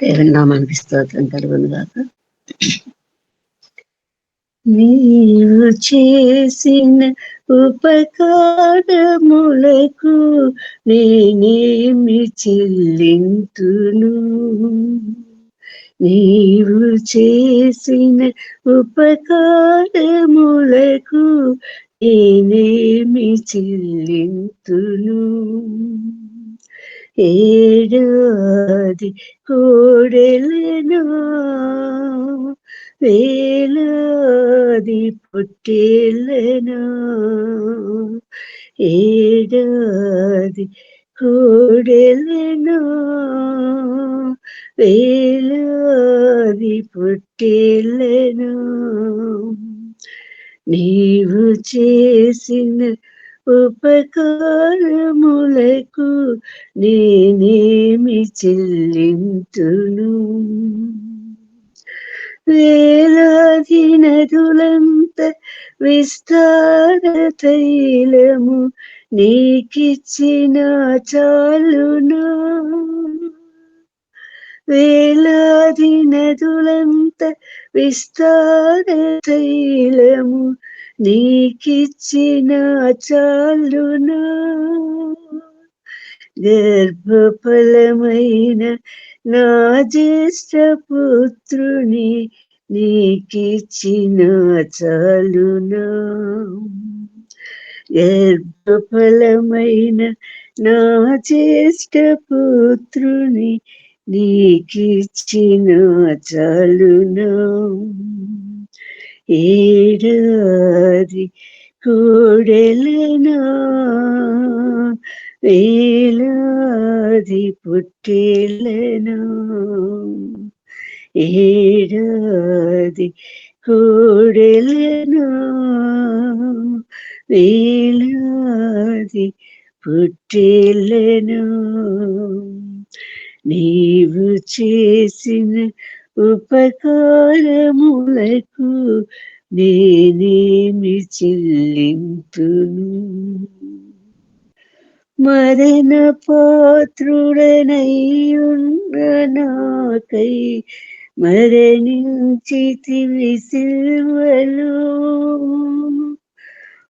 దేవుని నామానికి స్తోత్రం కలుగును గాక నీవు చేసిన ఉపకారములకు నేనేమి చెల్లింతును? నీవు చేసిన ఉపకారములకు నేనేమి చెల్లింతును? ఏడాది కోడెలనా వేలాది పుట్టేలనా ఏడాది కోడెలనా వేలాది పుట్టేలనా నీవు చేసిన ఉపకారములకు నేనేమి చెల్లింతును? వేలాది నదులంత విస్తార తైలము నీకిచ్చిన చాలునా? వేలాది నదులంత విస్తార తైలము నీకిచ్చిన చాలునా? గర్భఫలమైన నా జ్యేష్ఠ పుత్రుని నీకిచ్చిన చాలునా? గర్భఫలమైన నా జ్యేష్ఠ పుత్రుని నీకిచ్చిన చాలునా? ఏడాది కోడెలనా వేలాది పుట్టేలనా ఏడాది కోడెలనా వేలాది పుట్టేలనా నీవు చేసిన ఉపకారములకు నేనేమి చెల్లింతును? మరణ పాత్రుడనయ్యున్న నాకై మరణించి విసిల్వలో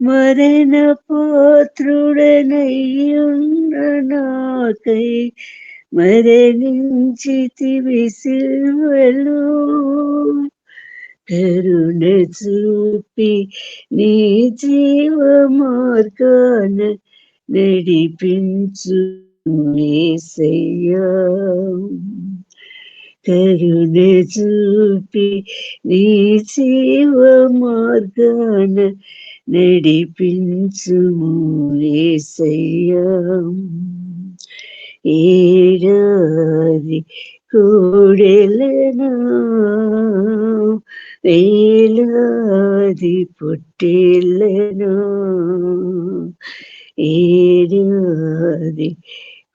మరణ పాత్రుడనయ్యున్న నాకై మరణించితి విసిల్వలో కరుణ చూపి నీ జీవ మార్గాన నడిపించు ఏసయ్యా కరుణ చూపి నీ జీవ మార్గాన నడిపించు ఏసయ్యా ఏడాది కూడెలను? వేలాది పుట్టెలనా? ఏడాది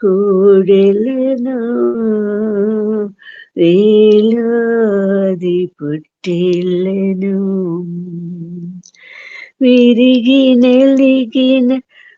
కూడెలను? వేలాది పుట్టెలను? విరిగి నెలిగిన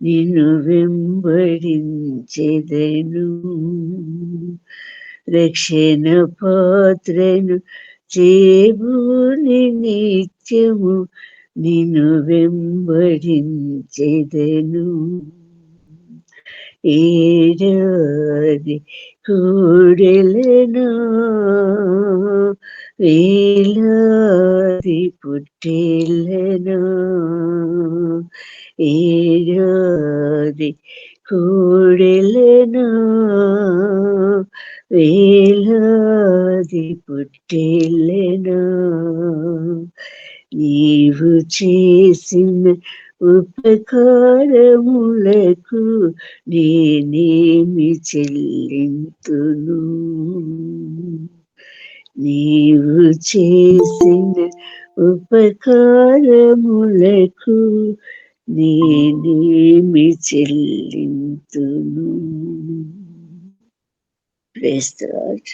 నిన్ను వెంబడించెదను. రక్షణ పాత్రను చేబూని నిత్యము నిన్ను వెంబడించెదను. ఏడాది కూడెలనా వేలాది పుట్టిల్లను ఏడాది కూడెలనా వేలాది పుట్టిల్లను నీవు చేసిన ఉపకారములకు నేనేమి చెల్లింతును? నీవు చేసిన ఉపకారములకు నేనేమి చెల్లింతును. ప్రేస్తరాజ్